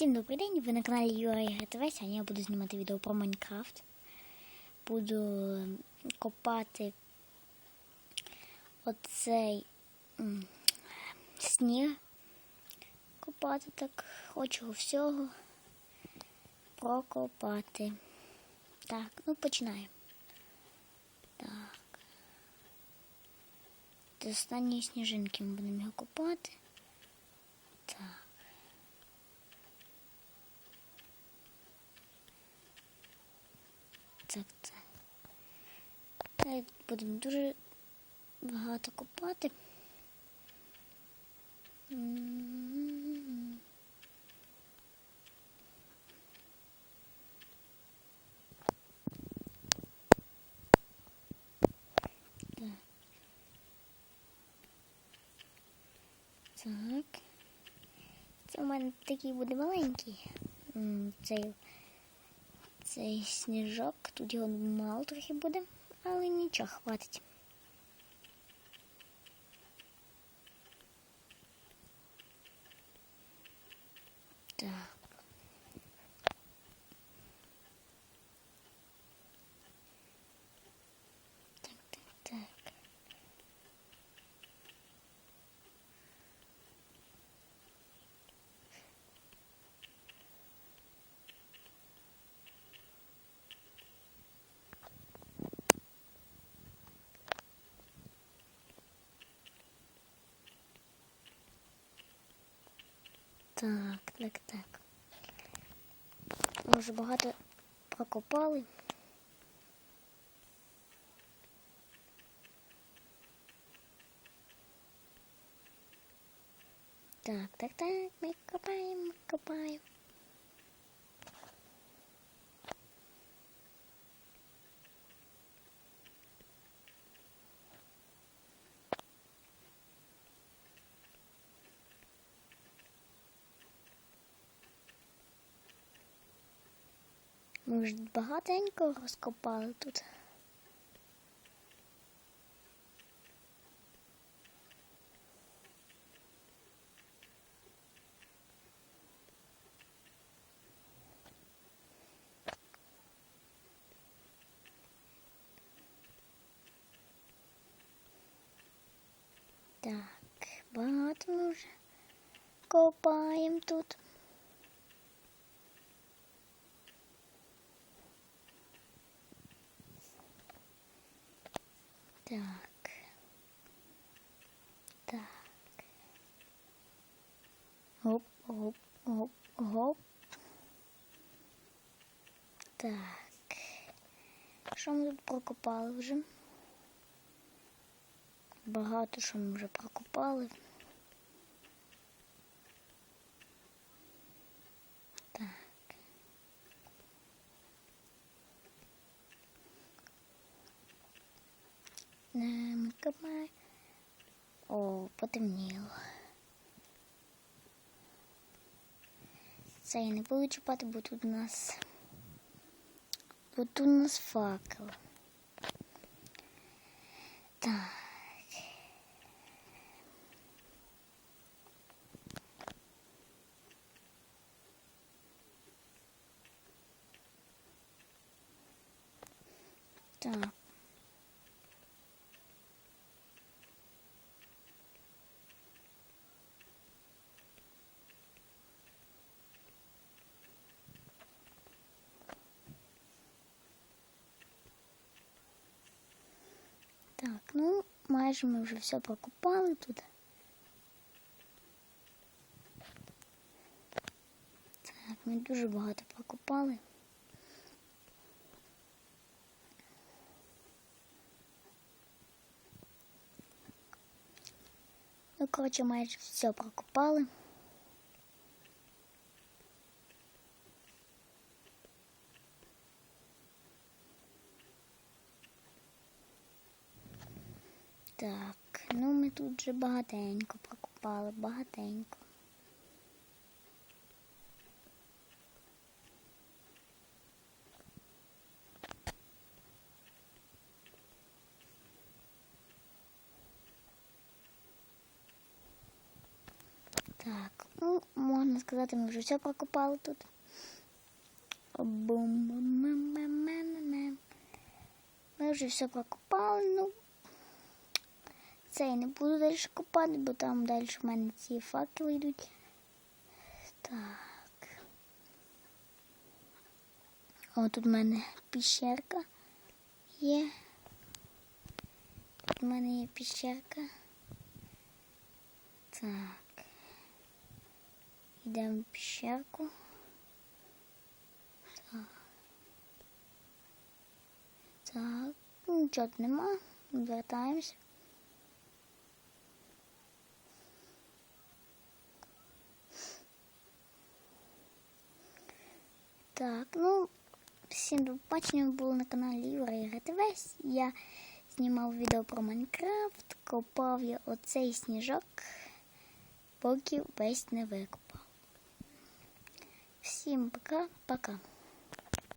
Всім добрий день, ви на каналі Юра Ігри ТВ. Сьогодні я буду знімати відео про Майнкрафт. Буду копати оцей сніг. Копати так хочу всього прокопати. Так, ну починаємо. Так. До сніжинки ми будемо його копати. Так, так. Так, будемо дуже багато копати. Так. Це у мене такий буде маленький. Цей цей сніжок, тут його мало трохи буде, але нічого хватить. Так. Так, так, так. Ми вже багато прокопали. Так, так, так, ми копаємо, копаємо. Ми вже багатенько розкопали тут. Так, багато ми вже копаємо тут. Так. Так. Оп, оп, оп, оп. Так. Що ми тут прокопали вже? Багато що ми вже прокопали. О, потемніло. Це я не буду чіпати, бо тут у нас. Бо тут у нас факел. Так. Так. Так, ну, майже ми вже все прокопали тут. Так, ми дуже багато прокопали. Ну, коротше, майже все прокопали. Так, ну ми тут вже багатенько прокопали, багатенько. Так, Ну, можна сказати, ми вже все прокопали тут. бум Ми вже все прокопали, ну. Це я не буду далі копати, бо там далі в мене ці факели йдуть. Так. О, тут в мене піщерка є. Тут в мене є піщерка. Так. Йдемо в піщерку. Так. Так. Ну, Нічого нема. Вертаємося. Так, ну, всім до побачення ви були на каналі Юра Ігра ТВ. Я знімав відео про Майнкрафт, копав я оцей сніжок, поки весь не викопав. Всім пока-пока.